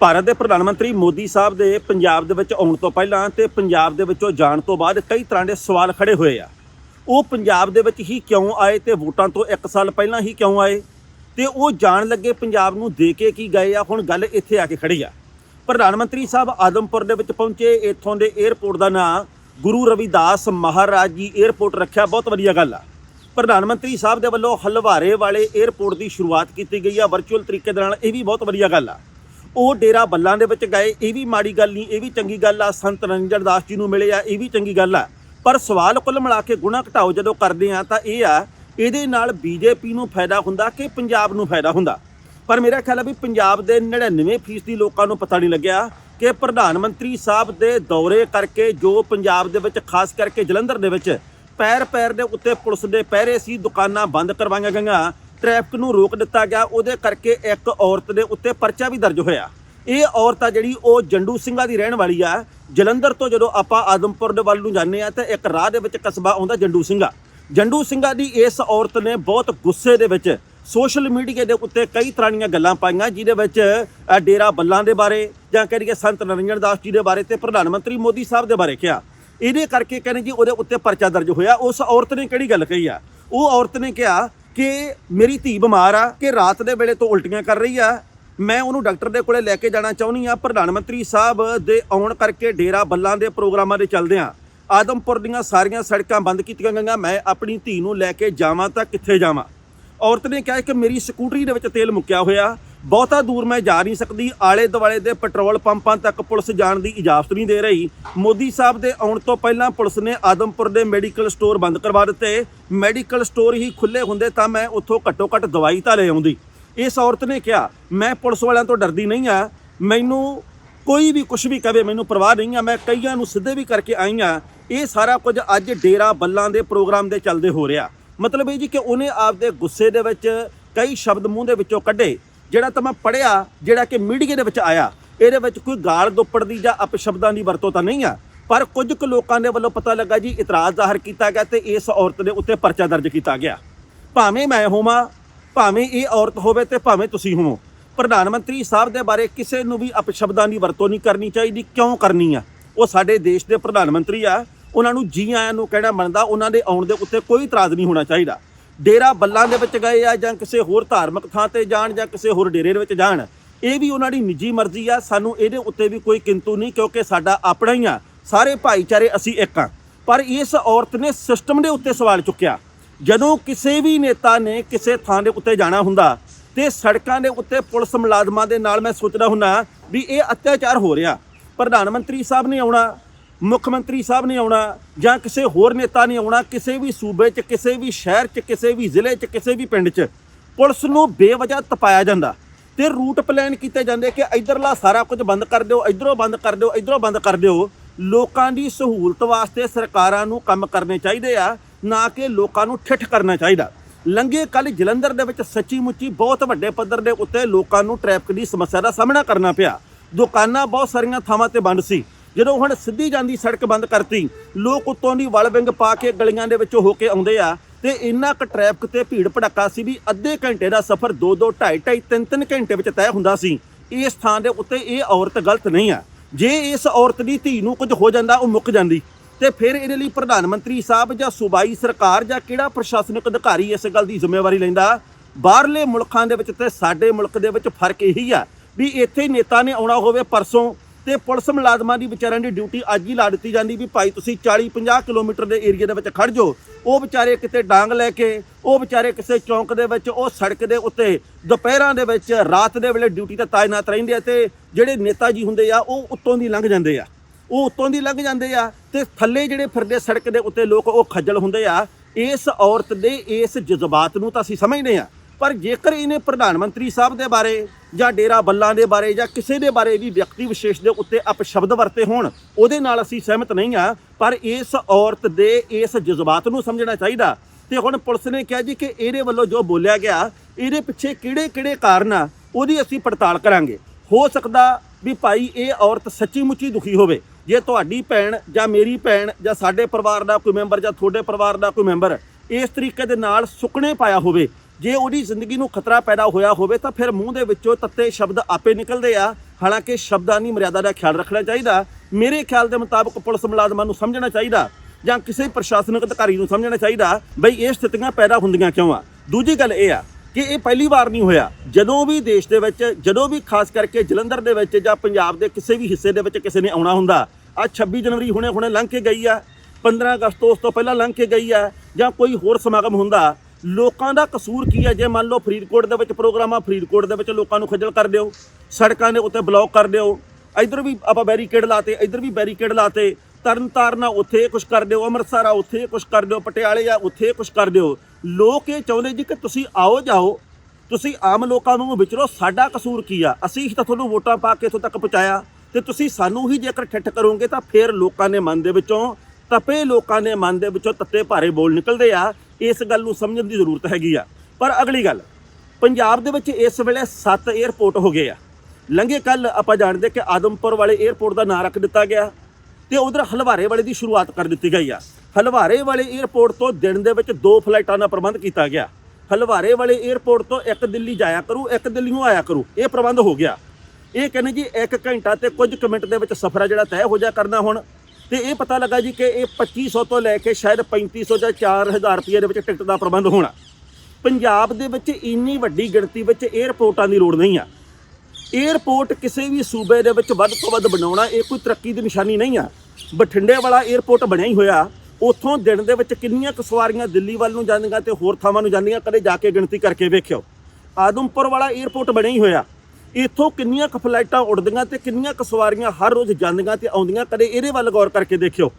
ਭਾਰਤ ਦੇ ਪ੍ਰਧਾਨ ਮੰਤਰੀ ਮੋਦੀ ਸਾਹਿਬ ਦੇ ਪੰਜਾਬ ਦੇ ਵਿੱਚ ਆਉਣ ਤੋਂ ਪਹਿਲਾਂ ਤੇ ਪੰਜਾਬ ਦੇ ਵਿੱਚੋਂ ਜਾਣ ਤੋਂ ਬਾਅਦ ਕਈ ਤਰ੍ਹਾਂ ਦੇ ਸਵਾਲ ਖੜੇ ਹੋਏ ਆ। ਉਹ ਪੰਜਾਬ ਦੇ ਵਿੱਚ ਹੀ ਕਿਉਂ ਆਏ ਤੇ ਵੋਟਾਂ ਤੋਂ ਇੱਕ ਸਾਲ ਪਹਿਲਾਂ ਹੀ ਕਿਉਂ ਆਏ? ਤੇ ਉਹ ਜਾਣ ਲੱਗੇ ਪੰਜਾਬ ਨੂੰ ਦੇ ਕੇ ਕੀ ਗਏ ਆ? ਹੁਣ ਗੱਲ ਇੱਥੇ ਆ ਕੇ ਖੜੀ ਆ। ਪ੍ਰਧਾਨ ਮੰਤਰੀ ਸਾਹਿਬ ਆਦਮਪੁਰ ਦੇ ਵਿੱਚ ਪਹੁੰਚੇ, ਇੱਥੋਂ ਦੇ 에ਅਰਪੋਰਟ ਦਾ ਨਾਂ ਗੁਰੂ ਰਵਿਦਾਸ ਮਹਾਰਾਜ ਜੀ 에ਅਰਪੋਰਟ ਰੱਖਿਆ। ਬਹੁਤ ਵਧੀਆ ਗੱਲ ਆ। ਪ੍ਰਧਾਨ ਮੰਤਰੀ ਸਾਹਿਬ ਦੇ ਵੱਲੋਂ ਹਲਵਾਰੇ ਵਾਲੇ 에ਅਰਪੋਰਟ ਦੀ ਸ਼ੁਰੂਆਤ ਕੀਤੀ ਗਈ ਆ। ਵਰਚੁਅਲ ਤਰੀਕੇ ਦੇ ਨਾਲ ਇਹ ਵੀ ਬਹੁਤ ਵਧੀਆ ਗੱਲ ਆ। ਉਹ ਡੇਰਾ ਬੱਲਾਂ ਦੇ ਵਿੱਚ ਗਏ। ਇਹ ਵੀ ਮਾੜੀ ਗੱਲ ਨਹੀਂ, ਇਹ ਵੀ ਚੰਗੀ ਗੱਲ ਆ। ਸੰਤ ਰੰਜਨ ਦਾਸ ਜੀ ਨੂੰ ਮਿਲੇ ਆ, ਇਹ ਵੀ ਚੰਗੀ ਗੱਲ ਆ। ਪਰ ਸਵਾਲ ਕੁੱਲ ਮਿਲਾ ਕੇ ਗੁਣਾ ਘਟਾਓ ਜਦੋਂ ਕਰਦੇ ਆ ਤਾਂ ਇਹ ਆ, ਇਹਦੇ ਨਾਲ ਬੀਜੇਪੀ ਨੂੰ ਫਾਇਦਾ ਹੁੰਦਾ ਕਿ ਪੰਜਾਬ ਨੂੰ ਫਾਇਦਾ ਹੁੰਦਾ? ਪਰ ਮੇਰਾ ਖਿਆਲ ਹੈ ਵੀ ਪੰਜਾਬ ਦੇ 99% ਲੋਕਾਂ ਨੂੰ ਪਤਾ ਨਹੀਂ ਲੱਗਿਆ ਕਿ ਪ੍ਰਧਾਨ ਮੰਤਰੀ ਸਾਹਿਬ ਦੇ ਦੌਰੇ ਕਰਕੇ ਜੋ ਪੰਜਾਬ ਦੇ ਵਿੱਚ, ਖਾਸ ਕਰਕੇ ਜਲੰਧਰ ਦੇ ਵਿੱਚ ਪੈਰ ਪੈਰ ਦੇ ਉੱਤੇ ਪੁਲਿਸ ਦੇ ਪਹਿਰੇ ਸੀ, ਦੁਕਾਨਾਂ ਬੰਦ ਕਰਵਾਈਆਂ ਗਈਆਂ। ਟ੍ਰੈਫਿਕ ਨੂੰ ਰੋਕ ਦਿੱਤਾ ਗਿਆ, ਉਹਦੇ ਕਰਕੇ ਇੱਕ ਔਰਤ ਦੇ ਉੱਤੇ ਪਰਚਾ ਵੀ ਦਰਜ ਹੋਇਆ। ਇਹ ਔਰਤ ਆ ਜਿਹੜੀ, ਉਹ ਜੰਡੂ ਸਿੰਘਾ ਦੀ ਰਹਿਣ ਵਾਲੀ ਆ। ਜਲੰਧਰ ਤੋਂ ਜਦੋਂ ਆਪਾਂ ਆਦਮਪੁਰ ਦੇ ਵੱਲ ਨੂੰ ਜਾਂਦੇ ਆ, ਤਾਂ ਇੱਕ ਰਾਹ ਦੇ ਵਿੱਚ ਕਸਬਾ ਆਉਂਦਾ ਜੰਡੂ ਸਿੰਘਾ। ਜੰਡੂ ਸਿੰਘਾ ਦੀ ਇਸ ਔਰਤ ਨੇ ਬਹੁਤ ਗੁੱਸੇ ਦੇ ਵਿੱਚ ਸੋਸ਼ਲ ਮੀਡੀਆ ਦੇ ਉੱਤੇ ਕਈ ਤਰ੍ਹਾਂ ਦੀਆਂ ਗੱਲਾਂ ਪਾਈਆਂ, ਜਿਹਦੇ ਵਿੱਚ ਡੇਰਾ ਬੱਲਾਂ ਦੇ ਬਾਰੇ ਜਾਂ ਕਹਿ ਲਈਏ ਸੰਤ ਨਰਿੰਦਰ ਦਾਸ ਜੀ ਦੇ ਬਾਰੇ ਤੇ ਪ੍ਰਧਾਨ ਮੰਤਰੀ ਮੋਦੀ ਸਾਹਿਬ ਦੇ ਬਾਰੇ ਕਿਹਾ। ਇਹਦੇ ਕਰਕੇ ਕਹਿੰਦੇ ਜੀ, ਉਹਦੇ ਉੱਤੇ ਪਰਚਾ ਦਰਜ ਹੋਇਆ। ਉਸ ਔਰਤ ਨੇ ਕਿਹੜੀ ਗੱਲ ਕਹੀ ਆ? ਉਹ ਔਰਤ ਨੇ ਕਿਹਾ ਕਿ ਮੇਰੀ ਧੀ ਬਿਮਾਰ ਆ, ਕਿ ਰਾਤ ਦੇ ਵੇਲੇ ਤੋਂ ਉਲਟੀਆਂ ਕਰ ਰਹੀ ਆ। ਮੈਂ ਉਹਨੂੰ ਡਾਕਟਰ ਦੇ ਕੋਲੇ ਲੈ ਕੇ ਜਾਣਾ ਚਾਹੁੰਦੀ ਆ। ਪ੍ਰਧਾਨ ਮੰਤਰੀ ਸਾਹਿਬ ਦੇ ਆਉਣ ਕਰਕੇ ਡੇਰਾ ਬੱਲਾਂ ਦੇ ਪ੍ਰੋਗਰਾਮਾਂ ਦੇ ਚੱਲਦੇ ਆ। ਆਦਮਪੁਰ ਦੀਆਂ ਸਾਰੀਆਂ ਸੜਕਾਂ ਬੰਦ ਕੀਤੀਆਂ ਗਈਆਂ। ਮੈਂ ਆਪਣੀ ਧੀ ਨੂੰ ਲੈ ਕੇ ਜਾਵਾਂ ਤਾਂ ਕਿੱਥੇ ਜਾਵਾਂ? ਔਰਤ ਨੇ ਕਿਹਾ ਕਿ ਮੇਰੀ ਸਕੂਟਰੀ ਦੇ ਵਿੱਚ ਤੇਲ ਮੁੱਕਿਆ ਹੋਇਆ। ਬਹੁਤਾ ਦੂਰ ਮੈਂ ਜਾ ਨਹੀਂ ਸਕਦੀ। ਆਲੇ ਦੁਆਲੇ ਦੇ ਪੈਟਰੋਲ ਪੰਪਾਂ ਤੱਕ ਪੁਲਿਸ ਜਾਣ ਦੀ ਇਜਾਜ਼ਤ ਨਹੀਂ ਦੇ ਰਹੀ। ਮੋਦੀ ਸਾਹਿਬ ਦੇ ਆਉਣ ਤੋਂ ਪਹਿਲਾਂ ਪੁਲਿਸ ਨੇ ਆਦਮਪੁਰ ਦੇ ਮੈਡੀਕਲ ਸਟੋਰ ਬੰਦ ਕਰਵਾ ਦਿੱਤੇ। ਮੈਡੀਕਲ ਸਟੋਰ ਹੀ ਖੁੱਲੇ ਹੁੰਦੇ ਤਾਂ ਮੈਂ ਉੱਥੋਂ ਘੱਟੋ ਘੱਟ ਦਵਾਈ ਤਾਂ ਲੈ ਆਉਂਦੀ। ਇਸ ਔਰਤ ਨੇ ਕਿਹਾ, ਮੈਂ ਪੁਲਿਸ ਵਾਲਿਆਂ ਤੋਂ ਡਰਦੀ ਨਹੀਂ ਆ। ਮੈਨੂੰ ਕੋਈ ਵੀ ਕੁਝ ਵੀ ਕਵੇ, ਮੈਨੂੰ ਪਰਵਾਹ ਨਹੀਂ ਆ। ਮੈਂ ਕਈਆਂ ਨੂੰ ਸਿੱਧੇ ਵੀ ਕਰਕੇ ਆਈ ਆ। ਇਹ ਸਾਰਾ ਕੁਝ ਅੱਜ ਡੇਰਾ ਬੱਲਾਂ ਦੇ ਪ੍ਰੋਗਰਾਮ ਦੇ ਚੱਲਦੇ ਹੋ ਰਿਹਾ। ਮਤਲਬ ਇਹ ਜੀ ਕਿ ਉਹਨੇ ਆਪਦੇ ਗੁੱਸੇ ਦੇ ਵਿੱਚ ਕਈ ਸ਼ਬਦ ਮੂੰਹ ਦੇ ਵਿੱਚੋਂ ਕੱਢੇ। ਜਿਹੜਾ ਤਾਂ ਮੈਂ ਪੜਿਆ ਜਿਹੜਾ ਕਿ ਮੀਡੀਆ ਦੇ ਵਿੱਚ ਆਇਆ, ਇਹਦੇ ਵਿੱਚ ਕੋਈ ਗਾਲ ਦੁੱਪੜ ਦੀ ਜਾਂ ਅਪਸ਼ਬਦਾਂ ਦੀ ਵਰਤੋਂ ਤਾਂ ਨਹੀਂ ਆ। ਪਰ ਕੁਝ ਕੁ ਲੋਕਾਂ ਦੇ ਵੱਲੋਂ ਪਤਾ ਲੱਗਾ ਜੀ, ਇਤਰਾਜ਼ ਜ਼ਾਹਰ ਕੀਤਾ ਗਿਆ ਤੇ ਇਸ ਔਰਤ ਦੇ ਉੱਤੇ ਪਰਚਾ ਦਰਜ ਕੀਤਾ ਗਿਆ। ਭਾਵੇਂ ਮੈਂ ਹੋਵਾਂ, ਭਾਵੇਂ ਇਹ ਔਰਤ ਹੋਵੇ ਤੇ ਭਾਵੇਂ ਤੁਸੀਂ ਹੋਵੋ, ਪ੍ਰਧਾਨ ਮੰਤਰੀ ਸਾਹਿਬ ਦੇ ਬਾਰੇ ਕਿਸੇ ਨੂੰ ਵੀ ਅਪਸ਼ਬਦਾਂ ਦੀ ਵਰਤੋਂ ਨਹੀਂ ਕਰਨੀ ਚਾਹੀਦੀ, ਕਿਉਂ ਕਰਨੀ ਆ? ਉਹ ਸਾਡੇ ਦੇਸ਼ ਦੇ ਪ੍ਰਧਾਨ ਮੰਤਰੀ ਆ, ਉਹਨਾਂ ਨੂੰ ਜੀ ਆਇਆਂ ਨੂੰ ਕਹਿਣਾ ਬਣਦਾ ਉਹਨਾਂ ਦੇ ਆਉਣ ਦੇ ਉੱਤੇ ਕੋਈ ਇਤਰਾਜ਼ ਨਹੀਂ ਹੋਣਾ ਚਾਹੀਦਾ। ਡੇਰਾ ਬੱਲਾਂ ਦੇ ਵਿੱਚ ਗਏ ਆ ਜਾਂ ਕਿਸੇ ਹੋਰ ਧਾਰਮਿਕ ਥਾਂ ਤੇ ਜਾਣ ਜਾਂ ਕਿਸੇ ਹੋਰ ਡੇਰੇ ਦੇ ਵਿੱਚ ਜਾਣ, ਇਹ ਵੀ ਉਹਨਾਂ ਦੀ ਨਿੱਜੀ ਮਰਜ਼ੀ ਆ, ਸਾਨੂੰ ਇਹਦੇ ਉੱਤੇ ਵੀ ਕੋਈ ਕਿੰਤੂ ਨਹੀਂ ਕਿਉਂਕਿ ਸਾਡਾ ਆਪਣਾ ਹੀ ਆ, ਸਾਰੇ ਭਾਈਚਾਰੇ ਅਸੀਂ ਇੱਕ ਆ। ਪਰ ਇਸ ਔਰਤ ਨੇ ਸਿਸਟਮ ਦੇ ਉੱਤੇ ਸਵਾਲ ਚੁੱਕਿਆ। ਜਦੋਂ ਕਿਸੇ ਵੀ ਨੇਤਾ ਨੇ ਕਿਸੇ ਥਾਂ ਦੇ ਉੱਤੇ ਜਾਣਾ ਹੁੰਦਾ ਤੇ ਸੜਕਾਂ ਦੇ ਉੱਤੇ ਪੁਲਿਸ ਮੁਲਾਜ਼ਮਾਂ ਦੇ ਨਾਲ ਮੈਂ ਸੋਚਦਾ ਹੁੰਨਾ ਵੀ ਇਹ ਅਤਿਆਚਾਰ ਹੋ ਰਿਹਾ। ਪ੍ਰਧਾਨ ਮੰਤਰੀ ਸਾਹਿਬ ਨੇ ਆਉਣਾ ਮੁੱਖ ਮੰਤਰੀ ਸਾਹਿਬ ਨੇ ਆਉਣਾ ਜਾਂ ਕਿਸੇ ਹੋਰ ਨੇਤਾ ਨੇ ਆਉਣਾ, ਕਿਸੇ ਵੀ ਸੂਬੇ 'ਚ, ਕਿਸੇ ਵੀ ਸ਼ਹਿਰ 'ਚ, ਕਿਸੇ ਵੀ ਜ਼ਿਲ੍ਹੇ 'ਚ, ਕਿਸੇ ਵੀ ਪਿੰਡ 'ਚ, ਪੁਲਿਸ ਨੂੰ ਬੇਵਜ੍ਹਾ ਤਪਾਇਆ ਜਾਂਦਾ ਤੇ ਰੂਟ ਪਲਾਨ ਕੀਤੇ ਜਾਂਦੇ ਕਿ ਇਧਰਲਾ ਸਾਰਾ ਕੁਝ ਬੰਦ ਕਰ ਦਿਓ, ਇਧਰੋਂ ਬੰਦ ਕਰ ਦਿਓ, ਇਧਰੋਂ ਬੰਦ ਕਰ ਦਿਓ। ਲੋਕਾਂ ਦੀ ਸਹੂਲਤ ਵਾਸਤੇ ਸਰਕਾਰਾਂ ਨੂੰ ਕੰਮ ਕਰਨੇ ਚਾਹੀਦੇ ਆ, ਨਾ ਕਿ ਲੋਕਾਂ ਨੂੰ ਠਿੱਠ ਕਰਨਾ ਚਾਹੀਦਾ। ਲੰਗੇ ਕੱਲ ਜਲੰਧਰ ਦੇ ਵਿੱਚ ਸੱਚੀ ਮੁੱਚੀ ਬਹੁਤ ਵੱਡੇ ਪੱਧਰ ਦੇ ਉੱਤੇ ਲੋਕਾਂ ਨੂੰ ਟ੍ਰੈਫਿਕ ਦੀ ਸਮੱਸਿਆ ਦਾ ਸਾਹਮਣਾ ਕਰਨਾ ਪਿਆ। ਦੁਕਾਨਾਂ ਬਹੁਤ ਸਾਰੀਆਂ ਥਾਵਾਂ ਤੇ ਬੰਦ ਸੀ। ਜਦੋਂ ਹੁਣ ਸਿੱਧੀ ਜਾਂਦੀ ਸੜਕ ਬੰਦ ਕਰਤੀ ਲੋਕ ਉੱਤੋਂ ਦੀ ਵਲ ਵਿੰਗ ਪਾ ਕੇ ਗਲੀਆਂ ਦੇ ਵਿੱਚੋਂ ਹੋ ਕੇ ਆਉਂਦੇ ਆ ਤੇ ਇੰਨਾ ਕੁ ਟ੍ਰੈਫਿਕ ਤੇ ਭੀੜ ਭੜੱਕਾ ਸੀ ਵੀ ਅੱਧੇ ਘੰਟੇ ਦਾ ਸਫ਼ਰ 2 2 2.5 2.5 3 3 ਘੰਟੇ ਵਿੱਚ ਤੈਅ ਹੁੰਦਾ ਸੀ। ਇਸ ਥਾਂ ਦੇ ਉੱਤੇ ਇਹ ਔਰਤ ਗਲਤ ਨਹੀਂ ਆ। ਜੇ ਇਸ ਔਰਤ ਦੀ ਧੀ ਨੂੰ ਕੁਝ ਹੋ ਜਾਂਦਾ, ਉਹ ਮੁੱਕ ਜਾਂਦੀ। ਤੇ ਫਿਰ ਇਹਦੇ ਲਈ ਪ੍ਰਧਾਨ ਮੰਤਰੀ ਸਾਹਿਬ ਜਾਂ ਸੂਬਾਈ ਸਰਕਾਰ ਜਾਂ ਕਿਹੜਾ ਪ੍ਰਸ਼ਾਸਨਿਕ ਅਧਿਕਾਰੀ ਇਸ ਗੱਲ ਦੀ ਜ਼ਿੰਮੇਵਾਰੀ ਲੈਂਦਾ? ਬਾਹਰਲੇ ਮੁਲਕਾਂ ਦੇ ਵਿੱਚ ਤੇ ਸਾਡੇ ਮੁਲਕ ਦੇ ਵਿੱਚ ਫ਼ਰਕ ਇਹੀ ਆ ਵੀ ਇੱਥੇ ਨੇਤਾ ਨੇ ਆਉਣਾ ਹੋਵੇ ਪਰਸੋਂ ਤੇ ਪੁਲਿਸ ਮੁਲਾਜ਼ਮਾਂ ਦੀ ਵਿਚਾਰਿਆਂ ਦੀ ਡਿਊਟੀ ਅੱਜ ਹੀ ਲਾ ਦਿੱਤੀ ਜਾਂਦੀ ਵੀ ਭਾਈ ਤੁਸੀਂ 40 50 ਕਿਲੋਮੀਟਰ ਦੇ ਏਰੀਆ ਦੇ ਵਿੱਚ ਖੜ ਜਾਓ। ਉਹ ਵਿਚਾਰੇ ਕਿਤੇ ਡਾਂਗ ਲੈ ਕੇ, ਉਹ ਵਿਚਾਰੇ ਕਿਸੇ ਚੌਂਕ ਦੇ ਵਿੱਚ, ਉਹ ਸੜਕ ਦੇ ਉੱਤੇ ਦੁਪਹਿਰਾਂ ਦੇ ਵਿੱਚ, ਰਾਤ ਦੇ ਵੇਲੇ ਡਿਊਟੀ ਤੇ ਤਾਇਨਾਤ ਰਹਿੰਦੇ ਆ ਤੇ ਜਿਹੜੇ ਨੇਤਾ ਜੀ ਹੁੰਦੇ ਆ, ਉਹ ਉੱਤੋਂ ਦੀ ਲੰਘ ਜਾਂਦੇ ਆ। ਉਹ ਉੱਤੋਂ ਦੀ ਲੰਘ ਜਾਂਦੇ ਆ ਤੇ ਥੱਲੇ ਜਿਹੜੇ ਫਿਰਦੇ ਸੜਕ ਦੇ ਉੱਤੇ ਲੋਕ, ਉਹ ਖੱਜਲ ਹੁੰਦੇ ਆ। ਇਸ ਔਰਤ ਦੇ ਇਸ ਜਜ਼ਬਾਤ ਨੂੰ ਤਾਂ ਅਸੀਂ ਸਮਝਦੇ ਆ। ਪਰ ਜੇਕਰ ਇਹਨੇ ਪ੍ਰਧਾਨ ਮੰਤਰੀ ਸਾਹਿਬ ਦੇ ਬਾਰੇ ਜਾਂ ਡੇਰਾ ਬੱਲਾਂ ਦੇ ਬਾਰੇ ਜਾਂ ਕਿਸੇ ਦੇ ਬਾਰੇ ਵੀ ਵਿਅਕਤੀ ਵਿਸ਼ੇਸ਼ ਦੇ ਉੱਤੇ ਅਪਸ਼ਬਦ ਵਰਤੇ ਹੋਣ, ਉਹਦੇ ਨਾਲ ਅਸੀਂ ਸਹਿਮਤ ਨਹੀਂ ਆ ਪਰ ਇਸ ਔਰਤ ਦੇ ਇਸ ਜਜ਼ਬਾਤ ਨੂੰ ਸਮਝਣਾ ਚਾਹੀਦਾ। ਤੇ ਹੁਣ ਪੁਲਿਸ ਨੇ ਕਿਹਾ ਜੀ ਕਿ ਇਹਦੇ ਵੱਲੋਂ ਜੋ ਬੋਲਿਆ ਗਿਆ, ਇਹਦੇ ਪਿੱਛੇ ਕਿਹੜੇ ਕਿਹੜੇ ਕਾਰਨ ਆ, ਉਹਦੀ ਅਸੀਂ ਪੜਤਾਲ ਕਰਾਂਗੇ। ਹੋ ਸਕਦਾ ਵੀ ਭਾਈ ਇਹ ਔਰਤ ਸੱਚੀ ਮੁੱਚੀ ਦੁਖੀ ਹੋਵੇ। ਜੇ ਤੁਹਾਡੀ ਭੈਣ ਜਾਂ ਮੇਰੀ ਭੈਣ ਜਾਂ ਸਾਡੇ ਪਰਿਵਾਰ ਦਾ ਕੋਈ ਮੈਂਬਰ ਜਾਂ ਤੁਹਾਡੇ ਪਰਿਵਾਰ ਦਾ ਕੋਈ ਮੈਂਬਰ ਇਸ ਤਰੀਕੇ ਦੇ ਨਾਲ ਸੁੱਕਣੇ ਪਾਇਆ ਹੋਵੇ ਜੇ ਉਹਦੀ ਜ਼ਿੰਦਗੀ ਨੂੰ ਖਤਰਾ ਪੈਦਾ ਹੋਇਆ ਹੋਵੇ ਤਾਂ ਫਿਰ ਮੂੰਹ ਦੇ ਵਿੱਚੋਂ ਤੱਤੇ ਸ਼ਬਦ ਆਪੇ ਨਿਕਲਦੇ ਆ। ਹਾਲਾਂਕਿ ਸ਼ਬਦਾਂ ਦੀ ਮਰਿਆਦਾ ਦਾ ਖਿਆਲ ਰੱਖਣਾ ਚਾਹੀਦਾ। ਮੇਰੇ ਖਿਆਲ ਦੇ ਮੁਤਾਬਕ ਪੁਲਿਸ ਮੁਲਾਜ਼ਮਾਂ ਨੂੰ ਸਮਝਣਾ ਚਾਹੀਦਾ ਜਾਂ ਕਿਸੇ ਪ੍ਰਸ਼ਾਸਨਿਕ ਅਧਿਕਾਰੀ ਨੂੰ ਸਮਝਣਾ ਚਾਹੀਦਾ ਬਈ ਇਹ ਸਥਿਤੀਆਂ ਪੈਦਾ ਹੁੰਦੀਆਂ ਕਿਉਂ ਆ। ਦੂਜੀ ਗੱਲ ਇਹ ਆ ਕਿ ਇਹ ਪਹਿਲੀ ਵਾਰ ਨਹੀਂ ਹੋਇਆ। ਜਦੋਂ ਵੀ ਦੇਸ਼ ਦੇ ਵਿੱਚ, ਜਦੋਂ ਵੀ ਖਾਸ ਕਰਕੇ ਜਲੰਧਰ ਦੇ ਵਿੱਚ ਜਾਂ ਪੰਜਾਬ ਦੇ ਕਿਸੇ ਵੀ ਹਿੱਸੇ ਦੇ ਵਿੱਚ ਕਿਸੇ ਨੇ ਆਉਣਾ ਹੁੰਦਾ ਆ 26 ਜਨਵਰੀ ਹੁਣੇ ਹੁਣੇ ਲੰਘ ਕੇ ਗਈ ਆ। 15 ਅਗਸਤ ਉਸ ਤੋਂ ਪਹਿਲਾਂ ਲੰਘ ਕੇ ਗਈ ਆ ਜਾਂ ਕੋਈ ਹੋਰ ਸਮਾਗਮ ਹੁੰਦਾ ਲੋਕਾਂ ਦਾ ਕਸੂਰ ਕੀ ਹੈ? ਜੇ ਮੰਨ ਲਓ ਫਰੀਦਕੋਟ ਦੇ ਵਿੱਚ ਪ੍ਰੋਗਰਾਮ ਆ, ਫਰੀਦਕੋਟ ਦੇ ਵਿੱਚ ਲੋਕਾਂ ਨੂੰ ਖੱਜਲ ਕਰ ਦਿਓ, ਸੜਕਾਂ ਦੇ ਉੱਤੇ ਬਲੌਕ ਕਰ ਦਿਓ, ਇਧਰ ਵੀ ਆਪਾਂ ਬੈਰੀਕੇਡ ਲਾਤੇ, ਇਧਰ ਵੀ ਬੈਰੀਕੇਡ ਲਾਤੇ ਤਰਨ ਤਾਰਨ ਆ, ਉੱਥੇ ਕੁਝ ਕਰ ਦਿਓ, ਅੰਮ੍ਰਿਤਸਰ ਆ, ਉੱਥੇ ਕੁਝ ਕਰ ਦਿਓ, ਪਟਿਆਲੇ ਆ, ਉੱਥੇ ਕੁਝ ਕਰ ਦਿਓ। ਲੋਕ ਇਹ ਚਾਹੁੰਦੇ ਜੀ ਕਿ ਤੁਸੀਂ ਆਓ ਜਾਓ, ਤੁਸੀਂ ਆਮ ਲੋਕਾਂ ਨੂੰ ਵਿਚਰੋ, ਸਾਡਾ ਕਸੂਰ ਕੀ ਆ? ਅਸੀਂ ਤਾਂ ਤੁਹਾਨੂੰ ਵੋਟਾਂ ਪਾ ਕੇ ਇੱਥੋਂ ਤੱਕ ਪਹੁੰਚਾਇਆ, ਤੇ ਤੁਸੀਂ ਸਾਨੂੰ ਹੀ ਜੇਕਰ ਠੱਠ ਕਰੋਗੇ ਤਾਂ ਫਿਰ ਲੋਕਾਂ ਦੇ ਮਨ ਦੇ ਵਿੱਚੋਂ ਤਪੇ ਲੋਕਾਂ ਦੇ ਮਨ ਦੇ ਵਿੱਚੋਂ ਤੱਤੇ ਭਾਰੇ ਬੋਲ ਨਿਕਲਦੇ ਆ, ਇਸ ਗੱਲ ਨੂੰ ਸਮਝਣ ਦੀ ਜ਼ਰੂਰਤ ਹੈਗੀ ਆ। ਪਰ ਅਗਲੀ ਗੱਲ, ਪੰਜਾਬ ਦੇ ਵਿੱਚ ਇਸ ਵੇਲੇ 7 ਏਅਰਪੋਰਟ ਹੋ ਗਏ ਆ। ਲੰਘੇ ਕੱਲ ਆਪਾਂ ਜਾਣਦੇ ਕਿ ਆਦਮਪੁਰ ਵਾਲੇ ਏਅਰਪੋਰਟ ਦਾ ਨਾਂ ਰੱਖ ਦਿੱਤਾ ਗਿਆ ਤੇ ਉਧਰ ਹਲਵਾਰੇ ਵਾਲੇ ਦੀ ਸ਼ੁਰੂਆਤ ਕਰ ਦਿੱਤੀ ਗਈ ਆ। ਹਲਵਾਰੇ ਵਾਲੇ ਏਅਰਪੋਰਟ ਤੋਂ ਦਿਨ ਦੇ ਵਿੱਚ ਦੋ ਫਲਾਈਟਾਂ ਦਾ ਪ੍ਰਬੰਧ ਕੀਤਾ ਗਿਆ। ਹਲਵਾਰੇ ਵਾਲੇ ਏਅਰਪੋਰਟ ਤੋਂ ਇੱਕ ਦਿੱਲੀ ਜਾਇਆ ਕਰੂ, ਇੱਕ ਦਿੱਲੀ ਨੂੰ ਆਇਆ ਕਰੂ, ਇਹ ਪ੍ਰਬੰਧ ਹੋ ਗਿਆ। ਇਹ ਕਹਿੰਦੇ ਜੀ ਇੱਕ ਘੰਟਾ ਤੇ ਕੁਝ ਮਿੰਟ ਦੇ ਵਿੱਚ ਸਫ਼ਰ ਜਿਹੜਾ ਤੈਅ ਹੋ ਜਾ ਕਰਨਾ ਹੁਣ। ਤੇ ਇਹ ਪਤਾ ਲੱਗਾ ਜੀ ਕਿ ਇਹ 2500 ਤੋਂ ਲੈ ਕੇ ਸ਼ਾਇਦ 3500 ਜਾਂ 4000 ਰੁਪਏ ਦੇ ਵਿੱਚ ਟਿਕਟ ਦਾ ਪ੍ਰਬੰਧ ਹੋਣਾ। ਪੰਜਾਬ ਦੇ ਵਿੱਚ ਇੰਨੀ ਵੱਡੀ ਗਿਣਤੀ ਵਿੱਚ 에어ਪੋਰਟਾਂ ਦੀ ਲੋੜ ਨਹੀਂ ਆ। 에어ਪੋਰਟ ਕਿਸੇ ਵੀ ਸੂਬੇ ਦੇ ਵਿੱਚ ਵੱਧ ਤੋਂ ਵੱਧ ਬਣਾਉਣਾ ਇਹ ਕੋਈ ਤਰੱਕੀ ਦੀ ਨਿਸ਼ਾਨੀ ਨਹੀਂ ਆ। ਬਠਿੰਡੇ ਵਾਲਾ 에어ਪੋਰਟ ਬਣਿਆ ਹੀ ਹੋਇਆ। ਉਥੋਂ ਦਿਨ ਦੇ ਵਿੱਚ ਕਿੰਨੀਆਂ ਕੁ ਸਵਾਰੀਆਂ ਦਿੱਲੀ ਵੱਲ ਨੂੰ ਜਾਂਦੀਆਂ ਤੇ ਹੋਰ ਥਾਵਾਂ ਨੂੰ ਜਾਂਦੀਆਂ, ਕਦੇ ਜਾ ਕੇ ਗਿਣਤੀ ਕਰਕੇ ਵੇਖਿਓ। ਆਦਮਪੁਰ ਵਾਲਾ 에어ਪੋਰਟ ਬਣਿਆ ਹੀ ਹੋਇਆ। ਇਥੋਂ ਕਿੰਨੀਆਂ ਕੁ ਫਲਾਈਟਾਂ ਉੱਡਦੀਆਂ ਤੇ ਕਿੰਨੀਆਂ ਕੁ ਸਵਾਰੀਆਂ ਹਰ ਰੋਜ਼ ਜਾਂਦੀਆਂ ਤੇ ਆਉਂਦੀਆਂ, ਕਦੇ ਇਹਦੇ ਵੱਲ ਗੌਰ ਕਰਕੇ ਦੇਖਿਓ।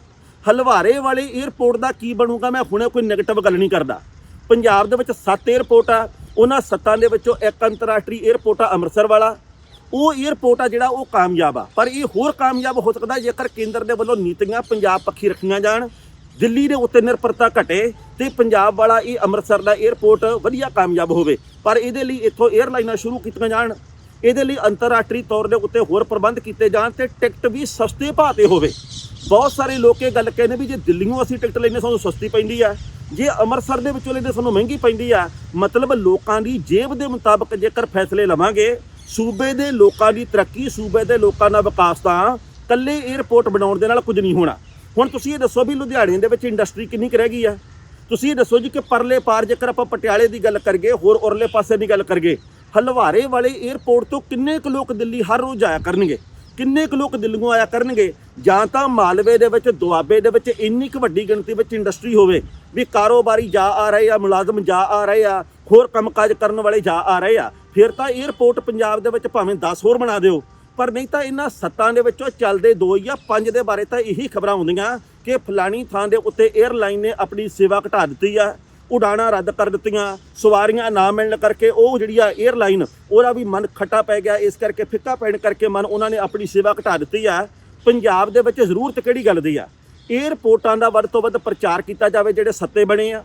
ਹਲਵਾਰੇ ਵਾਲੇ 에어ਪੋਰਟ ਦਾ ਕੀ ਬਣੂਗਾ, ਮੈਂ ਹੁਣੇ ਕੋਈ ਨੈਗੇਟਿਵ ਗੱਲ ਨਹੀਂ ਕਰਦਾ। ਪੰਜਾਬ ਦੇ ਵਿੱਚ 7 에어ਪੋਰਟ ਆ, ਉਹਨਾਂ ਸੱਤਾਂ ਦੇ ਵਿੱਚੋਂ ਇੱਕ ਅੰਤਰਰਾਸ਼ਟਰੀ 에어ਪੋਰਟ ਆ ਅੰਮ੍ਰਿਤਸਰ ਵਾਲਾ। ਉਹ 에어ਪੋਰਟ ਆ ਜਿਹੜਾ ਉਹ ਕਾਮਯਾਬ ਆ, ਪਰ ਇਹ ਹੋਰ ਕਾਮਯਾਬ ਹੋ ਸਕਦਾ ਜੇਕਰ ਕੇਂਦਰ ਦੇ ਵੱਲੋਂ ਨੀਤੀਆਂ ਪੰਜਾਬ ਪੱਖੀ ਰੱਖੀਆਂ ਜਾਣ। ਦਿੱਲੀ ਦੇ ਉੱਤੇ ਨਿਰਭਰਤਾ ਘਟੇ ਤੇ ਪੰਜਾਬ ਵਾਲਾ ਇਹ ਅੰਮ੍ਰਿਤਸਰ ਦਾ 에어ਪੋਰਟ ਵਧੀਆ ਕਾਮਯਾਬ ਹੋਵੇ, ਪਰ ਇਹਦੇ ਲਈ ਇੱਥੋਂ 에ਅਰਲਾਈਨਾਂ ਸ਼ੁਰੂ ਕੀਤੀਆਂ ਜਾਣ। ਇਹਦੇ ਲਈ ਅੰਤਰਰਾਸ਼ਟਰੀ ਤੌਰ ਦੇ ਉੱਤੇ ਹੋਰ ਪ੍ਰਬੰਧ ਕੀਤੇ ਜਾਣ ਤੇ ਟਿਕਟ ਵੀ ਸਸਤੇ ਭਾਅ ਤੇ ਹੋਵੇ। ਬਹੁਤ ਸਾਰੇ ਲੋਕ ਇਹ ਗੱਲ ਕਹਿੰਦੇ ਵੀ ਜੇ ਦਿੱਲੀੋਂ ਅਸੀਂ ਟਿਕਟ ਲੈਨੇ ਸਾਨੂੰ ਸਸਤੀ ਪੈਂਦੀ ਆ ਜੇ ਅੰਮ੍ਰਿਤਸਰ ਦੇ ਵਿੱਚੋਂ ਲੈਨੇ ਸਾਨੂੰ ਮਹਿੰਗੀ ਪੈਂਦੀ ਆ ਮਤਲਬ ਲੋਕਾਂ ਦੀ ਜੇਬ ਦੇ ਮੁਤਾਬਕ ਜੇਕਰ ਫੈਸਲੇ ਲਵਾਂਗੇ, ਸੂਬੇ ਦੇ ਲੋਕਾਂ ਦੀ ਤਰੱਕੀ, ਸੂਬੇ ਦੇ ਲੋਕਾਂ ਦਾ ਵਿਕਾਸ ਤਾਂ ਕੱਲੇ 에ਅਰਪੋਰਟ ਬਣਾਉਣ ਦੇ ਨਾਲ ਕੁਝ ਨਹੀਂ ਹੋਣਾ। ਹੁਣ ਤੁਸੀਂ ਇਹ ਦੱਸੋ ਵੀ ਲੁਧਿਆਣੇ ਦੇ ਵਿੱਚ ਇੰਡਸਟਰੀ ਕਿੰਨੀ ਕੁ ਰਹਿ ਗਈ ਆ ਤੁਸੀਂ ਇਹ ਦੱਸੋ ਜੀ ਕਿ ਪਰਲੇ ਪਾਰ ਜੇਕਰ ਆਪਾਂ ਪਟਿਆਲੇ ਦੀ ਗੱਲ ਕਰਗੇ ਹੋਰ ਉਰਲੇ ਪਾਸੇ ਦੀ ਗੱਲ ਕਰਗੇ ਹਲਵਾਰੇ ਵਾਲੇ 에어ਪੋਰਟ ਤੋਂ ਕਿੰਨੇ ਕੁ ਲੋਕ ਦਿੱਲੀ ਹਰ ਰੋਜ਼ ਆਇਆ ਕਰਨਗੇ? ਕਿੰਨੇ ਕੁ ਲੋਕ ਦਿੱਲੀੋਂ ਆਇਆ ਕਰਨਗੇ? ਜਾਂ ਤਾਂ ਮਾਲਵੇ ਦੇ ਵਿੱਚ, ਦੁਆਬੇ ਦੇ ਵਿੱਚ ਇੰਨੀ ਕੁ ਵੱਡੀ ਗਿਣਤੀ ਵਿੱਚ ਇੰਡਸਟਰੀ ਹੋਵੇ ਵੀ ਕਾਰੋਬਾਰੀ ਜਾ ਆ ਰਹੇ ਆ, ਮੁਲਾਜ਼ਮ ਜਾ ਆ ਰਹੇ ਆ, ਹੋਰ ਕੰਮ ਕਾਜ ਕਰਨ ਵਾਲੇ ਜਾ ਆ ਰਹੇ ਆ, ਫਿਰ ਤਾਂ 에어ਪੋਰਟ ਪੰਜਾਬ ਦੇ ਵਿੱਚ ਭਾਵੇਂ 10 ਹੋਰ ਬਣਾ ਦਿਓ। ਪਰ ਨਹੀਂ ਤਾਂ ਇਹਨਾਂ ਸੱਤਾਂ ਦੇ ਵਿੱਚੋਂ ਚੱਲਦੇ ਦੋ ਜਾਂ ਪੰਜ ਦੇ ਬਾਰੇ ਤਾਂ ਇਹੀ ਖਬਰਾਂ ਹੁੰਦੀਆਂ ਕਿ ਫਲਾਣੀ ਥਾਂ ਦੇ ਉੱਤੇ 에ਅਰਲਾਈਨ ਨੇ ਆਪਣੀ ਸੇਵਾ ਘਟਾ ਦਿੱਤੀ ਆ। ਉਡਾਣਾ ਰੱਦ ਕਰ ਦਿੱਤੀਆਂ, ਸਵਾਰੀਆਂ ਨਾ ਮਿਲਣ ਕਰਕੇ ਉਹ ਜਿਹੜੀ ਆ 에ਅਰਲਾਈਨ ਉਹਦਾ ਵੀ ਮਨ ਖੱਟਾ ਪੈ ਗਿਆ। ਇਸ ਕਰਕੇ ਫਿੱਕਾ ਪੈਣ ਕਰਕੇ ਮਨ ਉਹਨਾਂ ਨੇ ਆਪਣੀ ਸੇਵਾ ਘਟਾ ਦਿੱਤੀ ਆ। ਪੰਜਾਬ ਦੇ ਵਿੱਚ ਜ਼ਰੂਰਤ ਕਿਹੜੀ ਗੱਲ ਦੀ ਆ? 에ਅਰਪੋਰਟਾਂ ਦਾ ਵੱਧ ਤੋਂ ਵੱਧ ਪ੍ਰਚਾਰ ਕੀਤਾ ਜਾਵੇ, ਜਿਹੜੇ ਸੱਤੇ ਬਣੇ ਆ।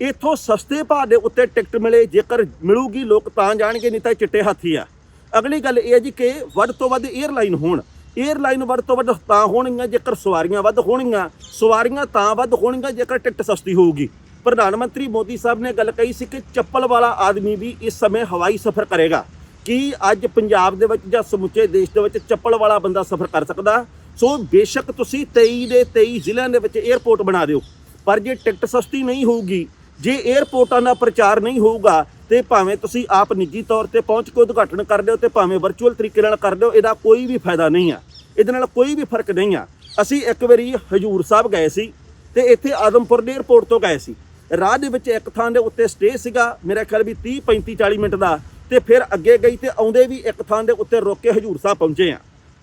ਇਥੋਂ ਸਸਤੇ ਭਾਅ ਦੇ ਉੱਤੇ ਟਿਕਟ ਮਿਲੇ, ਜੇਕਰ ਮਿਲੂਗੀ, ਲੋਕ ਤਾਂ ਜਾਣਗੇ, ਨਹੀਂ ਤਾਂ ਚਿੱਟੇ ਹਾਥੀ ਆ। ਅਗਲੀ ਗੱਲ ਇਹ ਹੈ ਜੀ ਕਿ ਵੱਧ ਤੋਂ ਵੱਧ 에ਅਰਲਾਈਨ ਹੋਣ। 에ਅਰਲਾਈਨ ਵੱਧ ਤੋਂ ਵੱਧ ਤਾਂ ਹੋਣਗੀਆਂ, ਜੇਕਰ ਸਵਾਰੀਆਂ ਵੱਧ ਹੋਣਗੀਆਂ। ਸਵਾਰੀਆਂ ਤਾਂ ਵੱਧ ਹੋਣਗੀਆਂ, ਜੇਕਰ ਟਿਕਟ ਸਸਤੀ ਹੋਊਗੀ। ਪ੍ਰਧਾਨ ਮੰਤਰੀ ਮੋਦੀ ਸਾਹਿਬ ਨੇ ਗੱਲ ਕਹੀ ਸੀ ਕਿ ਚੱਪਲ ਵਾਲਾ ਆਦਮੀ ਵੀ ਇਸ ਸਮੇਂ ਹਵਾਈ ਸਫ਼ਰ ਕਰੇਗਾ। ਕਿ ਅੱਜ ਪੰਜਾਬ ਦੇ ਵਿੱਚ ਜਾਂ ਸਮੁੱਚੇ ਦੇਸ਼ ਦੇ ਵਿੱਚ ਚੱਪਲ ਵਾਲਾ ਬੰਦਾ ਸਫ਼ਰ ਕਰ ਸਕਦਾ? ਸੋ ਬੇਸ਼ੱਕ ਤੁਸੀਂ 23 ਦੇ 23 ਜ਼ਿਲ੍ਹਿਆਂ ਦੇ ਵਿੱਚ 에어ਪੋਰਟ ਬਣਾ ਦਿਓ। ਪਰ ਜੇ ਟਿਕਟ ਸਸਤੀ ਨਹੀਂ ਹੋਊਗੀ, ਜੇ 에어ਪੋਰਟਾਂ ਦਾ ਪ੍ਰਚਾਰ ਨਹੀਂ ਹੋਊਗਾ, ਤੇ ਭਾਵੇਂ ਤੁਸੀਂ ਆਪ ਨਿੱਜੀ ਤੌਰ ਤੇ ਪਹੁੰਚ ਕੇ ਉਦਘਾਟਨ ਕਰ ਹੋ ਤੇ ਭਾਵੇਂ ਵਰਚੁਅਲ ਤਰੀਕੇ ਨਾਲ ਕਰ ਹੋ ਇਹਦਾ ਕੋਈ ਵੀ ਫਾਇਦਾ ਨਹੀਂ ਆ। ਇਹਦੇ ਨਾਲ ਕੋਈ ਵੀ ਫ਼ਰਕ ਨਹੀਂ ਆ। ਅਸੀਂ ਇੱਕ ਵਾਰੀ ਹਜੂਰ ਸਾਹਿਬ ਗਏ ਸੀ ਤੇ ਇੱਥੇ ਆਦਮਪੁਰ ਦੇ 에어ਪੋਰਟ ਤੋਂ ਗਏ ਸੀ। ਰਾਹ ਦੇ ਵਿੱਚ ਇੱਕ ਥਾਂ ਦੇ ਉੱਤੇ ਸਟੇ ਸੀਗਾ, ਮੇਰਾ ਖਿਆਲ ਵੀ 30 35 40 ਮਿੰਟ ਦਾ। ਤੇ ਫਿਰ ਅੱਗੇ ਗਈ ਤੇ ਆਉਂਦੇ ਵੀ ਇੱਕ ਥਾਂ ਦੇ ਉੱਤੇ ਰੁਕ ਕੇ ਹਜੂਰ ਸਾਹਿਬ ਪਹੁੰਚੇ ਆ।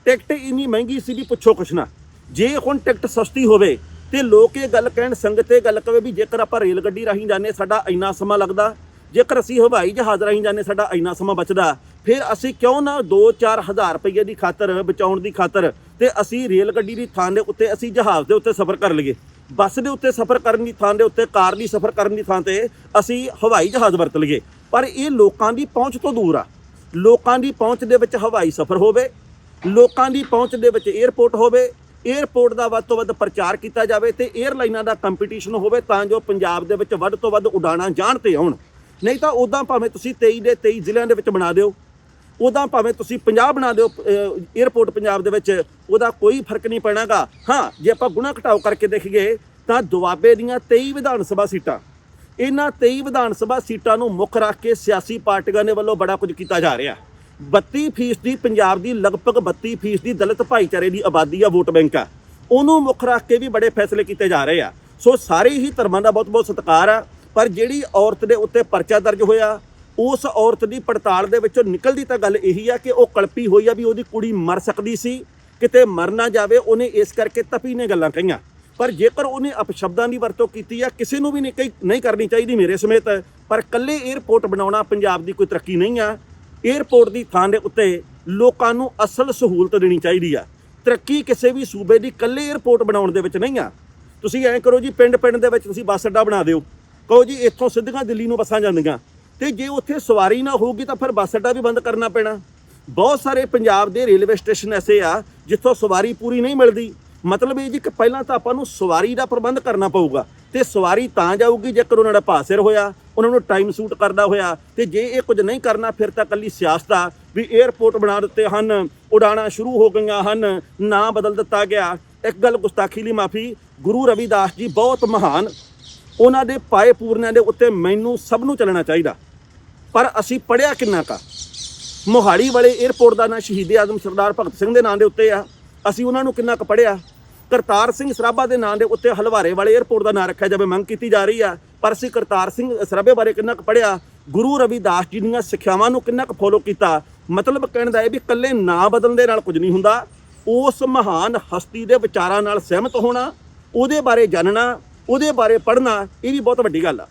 ਟਿਕਟ ਇੰਨੀ ਮਹਿੰਗੀ ਸੀ ਵੀ ਪੁੱਛੋ ਕੁਛ ਨਾ। ਜੇ ਹੁਣ ਟਿਕਟ ਸਸਤੀ ਹੋਵੇ ਤੇ ਲੋਕ ਇਹ ਗੱਲ ਕਹਿਣ, ਸੰਗਤ ਇਹ ਗੱਲ ਕਵੇ ਵੀ ਜੇਕਰ ਆਪਾਂ ਰੇਲ ਗੱਡੀ ਰਾਹੀਂ ਜਾਂਦੇ, ਸਾਡਾ ਇੰਨਾ ਸਮਾਂ ਲੱਗਦਾ। ਜੇਕਰ ਅਸੀਂ ਹਵਾਈ ਜਹਾਜ਼ ਰਾਹੀਂ ਜਾਂਦੇ, ਸਾਡਾ ਇੰਨਾ ਸਮਾਂ ਬਚਦਾ। ਫਿਰ ਅਸੀਂ ਕਿਉਂ ਨਾ 2-4 ਹਜ਼ਾਰ ਰੁਪਏ ਦੀ ਖਾਤਰ, ਬਚਾਉਣ ਦੀ ਖਾਤਰ ਤੇ ਅਸੀਂ ਰੇਲ ਗੱਡੀ ਦੀ ਥਾਂ ਦੇ ਉੱਤੇ, ਅਸੀਂ ਜਹਾਜ਼ ਦੇ ਉੱਤੇ ਸਫ਼ਰ ਕਰ ਲਈਏ। ਬੱਸ ਦੇ ਉੱਤੇ ਸਫ਼ਰ ਕਰਨ ਦੀ ਥਾਂ ਦੇ ਉੱਤੇ, ਕਾਰ ਦੀ ਸਫ਼ਰ ਕਰਨ ਦੀ ਥਾਂ ਤੇ ਅਸੀਂ ਹਵਾਈ ਜਹਾਜ਼ ਵਰਤ ਲਈਏ। ਪਰ ਇਹ ਲੋਕਾਂ ਦੀ ਪਹੁੰਚ ਤੋਂ ਦੂਰ ਆ। ਲੋਕਾਂ ਦੀ ਪਹੁੰਚ ਦੇ ਵਿੱਚ ਹਵਾਈ ਸਫ਼ਰ ਹੋਵੇ, ਲੋਕਾਂ ਦੀ ਪਹੁੰਚ ਦੇ ਵਿੱਚ 에ਅਰਪੋਰਟ ਹੋਵੇ 에ਅਰਪੋਰਟ ਦਾ ਵੱਧ ਤੋਂ ਵੱਧ ਪ੍ਰਚਾਰ ਕੀਤਾ ਜਾਵੇ ਤੇ 에ਅਰਲਾਈਨਾਂ ਦਾ ਕੰਪੀਟੀਸ਼ਨ ਹੋਵੇ ਤਾਂ ਜੋ ਪੰਜਾਬ ਦੇ ਵਿੱਚ ਵੱਧ ਤੋਂ ਵੱਧ ਉਡਾਣਾਂ ਜਾਣ ਤੇ ਆਉਣ। ਨਹੀਂ ਤਾਂ ਉਦਾਂ ਭਾਵੇਂ ਤੁਸੀਂ 23 ਦੇ 23 ਜ਼ਿਲ੍ਹਿਆਂ ਦੇ ਵਿੱਚ ਬਣਾ ਦਿਓ ਉਹਦਾ ਭਾਵੇਂ ਤੁਸੀਂ 50 ਬਣਾ ਦਿਓ 에어ਪੋਰਟ ਪੰਜਾਬ ਦੇ ਵਿੱਚ, ਉਹਦਾ ਕੋਈ ਫ਼ਰਕ ਨਹੀਂ ਪੈਣਾਗਾ। ਹਾਂ, ਜੇ ਆਪਾਂ ਗੁਣਾ ਘਟਾਓ ਕਰਕੇ ਦੇਖੀਏ, ਤਾਂ ਦੁਆਬੇ ਦੀਆਂ 23 ਵਿਧਾਨ ਸਭਾ ਸੀਟਾਂ, ਇਹਨਾਂ 23 ਵਿਧਾਨ ਸਭਾ ਸੀਟਾਂ ਨੂੰ ਮੁੱਖ ਰੱਖ ਕੇ ਸਿਆਸੀ ਪਾਰਟੀਆਂ ਦੇ ਵੱਲੋਂ ਬੜਾ ਕੁਝ ਕੀਤਾ ਜਾ ਰਿਹਾ। 32 ਫੀਸਦੀ ਪੰਜਾਬ ਦੀ, ਲਗਭਗ 32 ਫੀਸਦੀ ਦਲਿਤ ਭਾਈਚਾਰੇ ਦੀ ਆਬਾਦੀ ਆ, ਵੋਟ ਬੈਂਕ ਆ। ਉਹਨੂੰ ਮੁੱਖ ਰੱਖ ਕੇ ਵੀ ਬੜੇ ਫੈਸਲੇ ਕੀਤੇ ਜਾ ਰਹੇ ਆ। ਸੋ ਸਾਰੇ ਹੀ ਧਰਮਾਂ ਦਾ ਬਹੁਤ ਬਹੁਤ ਸਤਿਕਾਰ ਆ, ਪਰ ਜਿਹੜੀ ਔਰਤ ਦੇ ਉੱਤੇ ਪਰਚਾ ਦਰਜ ਹੋਇਆ ਉਸ ਔਰਤ ਦੀ ਪੜਤਾਲ ਦੇ ਵਿੱਚੋਂ ਨਿਕਲਦੀ ਤਾਂ ਗੱਲ ਇਹੀ ਆ ਕਿ ਉਹ ਕਲਪੀ ਹੋਈ ਆ ਵੀ ਉਹਦੀ ਕੁੜੀ ਮਰ ਸਕਦੀ ਸੀ, ਕਿਤੇ ਮਰ ਨਾ ਜਾਵੇ, ਉਹਨੇ ਇਸ ਕਰਕੇ ਤਪੀ ਨੇ ਗੱਲਾਂ ਕਹੀਆਂ। ਪਰ ਜੇਕਰ ਉਹਨੇ ਅਪਸ਼ਬਦਾਂ ਦੀ ਵਰਤੋਂ ਕੀਤੀ ਆ, ਕਿਸੇ ਨੂੰ ਵੀ ਨਹੀਂ ਨਹੀਂ ਕਰਨੀ ਚਾਹੀਦੀ ਮੇਰੇ ਸਮੇਤ, ਪਰ ਕੱਲੇ 에어ਪੋਰਟ ਬਣਾਉਣਾ ਪੰਜਾਬ ਦੀ ਕੋਈ ਤਰੱਕੀ ਨਹੀਂ ਆ। 에어ਪੋਰਟ ਦੀ ਥਾਂ ਦੇ ਉੱਤੇ ਲੋਕਾਂ ਨੂੰ ਅਸਲ ਸਹੂਲਤ ਦੇਣੀ ਚਾਹੀਦੀ ਆ। ਤਰੱਕੀ ਕਿਸੇ ਵੀ ਸੂਬੇ ਦੀ ਕੱਲੇ 에어ਪੋਰਟ ਬਣਾਉਣ ਦੇ ਵਿੱਚ ਨਹੀਂ ਆ। ਤੁਸੀਂ ਐਂ ਕਰੋ ਜੀ ਪਿੰਡ ਪਿੰਡ ਦੇ ਵਿੱਚ ਤੁਸੀਂ ਬੱਸ ਅੱਡਾ ਬਣਾ ਦਿਓ। ਕਹੋ ਜੀ, ਇੱਥੋਂ ਸਿੱਧੀਆਂ ਦਿੱਲੀ ਨੂੰ ਬੱਸਾਂ ਜਾਂਦੀਆਂ। ਤੇ ਜੇ ਉੱਥੇ ਸਵਾਰੀ ਨਾ ਹੋਊਗੀ ਤਾਂ ਫਿਰ ਬੱਸ ਅੱਡਾ ਵੀ ਬੰਦ ਕਰਨਾ ਪੈਣਾ। ਬਹੁਤ ਸਾਰੇ ਪੰਜਾਬ ਦੇ ਰੇਲਵੇ ਸਟੇਸ਼ਨ ਐਸੇ ਆ, ਜਿੱਥੋਂ ਸਵਾਰੀ ਪੂਰੀ ਨਹੀਂ ਮਿਲਦੀ। ਮਤਲਬ ਇਹ ਜੀ ਕਿ ਪਹਿਲਾਂ ਤਾਂ ਆਪਾਂ ਨੂੰ ਸਵਾਰੀ ਦਾ ਪ੍ਰਬੰਧ ਕਰਨਾ ਪਊਗਾ। ਤੇ ਸਵਾਰੀ ਤਾਂ ਜਾਊਗੀ ਜੇਕਰ ਉਹਨਾਂ ਦਾ ਭਾਸਿਰ ਹੋਇਆ, ਉਹਨਾਂ ਨੂੰ ਟਾਈਮ ਸੂਟ ਕਰਦਾ ਹੋਇਆ। ਤੇ ਜੇ ਇਹ ਕੁਝ ਨਹੀਂ ਕਰਨਾ, ਫਿਰ ਤਾਂ ਕੱਲੀ ਸਿਆਸਤ ਆ ਵੀ 에ਅਰਪੋਰਟ ਬਣਾ ਦਿੱਤੇ ਹਨ, ਉਡਾਣਾ ਸ਼ੁਰੂ ਹੋ ਗਈਆਂ ਹਨ, ਨਾਂ ਬਦਲ ਦਿੱਤਾ ਗਿਆ। ਇੱਕ ਗੱਲ ਗੁਸਤਾਖੀ ਲਈ ਮਾਫੀ, ਗੁਰੂ ਰਵਿਦਾਸ ਜੀ ਬਹੁਤ ਮਹਾਨ। ਉਹਨਾਂ ਦੇ ਪਾਏ ਪੂਰਨਿਆਂ ਦੇ ਉੱਤੇ ਮੈਨੂੰ ਸਭ ਨੂੰ ਚੱਲਣਾ ਚਾਹੀਦਾ। ਪਰ ਅਸੀਂ ਪੜਿਆ ਕਿੰਨਾ ਕਾ ਮੋਹਾਲੀ ਵਾਲੇ 에ਅਰਪੋਰਟ ਦਾ ਨਾਂ ਸ਼ਹੀਦ ਆਜ਼ਮ ਸਰਦਾਰ ਭਗਤ ਸਿੰਘ ਦੇ ਨਾਂ ਦੇ ਉੱਤੇ ਆ। ਅਸੀਂ ਉਹਨਾਂ ਨੂੰ ਕਿੰਨਾ ਕੁ ਪੜਿਆ ਕਰਤਾਰ ਸਿੰਘ ਸਰਾਭਾ ਦੇ ਨਾਂ ਦੇ ਉੱਤੇ ਹਲਵਾਰੇ ਵਾਲੇ 에ਅਰਪੋਰਟ ਦਾ ਨਾਂ ਰੱਖਿਆ ਜਾਵੇ, ਮੰਗ ਕੀਤੀ ਜਾ ਰਹੀ ਆ। ਪਰ ਅਸੀਂ ਕਰਤਾਰ ਸਿੰਘ ਸਰਾਭੇ ਬਾਰੇ ਕਿੰਨਾ ਕੁ ਪੜਿਆ ਗੁਰੂ ਰਵਿਦਾਸ ਜੀ ਦੀਆਂ ਸਿੱਖਿਆਵਾਂ ਨੂੰ ਕਿੰਨਾ ਕੁ ਫੋਲੋ ਕੀਤਾ? ਮਤਲਬ ਕਹਿਣ ਦਾ ਇਹ ਵੀ ਇਕੱਲੇ ਨਾਂ ਬਦਲਣ ਦੇ ਨਾਲ ਕੁਝ ਨਹੀਂ ਹੁੰਦਾ। ਉਸ ਮਹਾਨ ਹਸਤੀ ਦੇ ਵਿਚਾਰਾਂ ਨਾਲ ਸਹਿਮਤ ਹੋਣਾ, ਉਹਦੇ ਬਾਰੇ ਜਾਣਨਾ, ਉਹਦੇ ਬਾਰੇ ਪੜ੍ਹਨਾ, ਇਹ ਵੀ ਬਹੁਤ ਵੱਡੀ ਗੱਲ ਆ।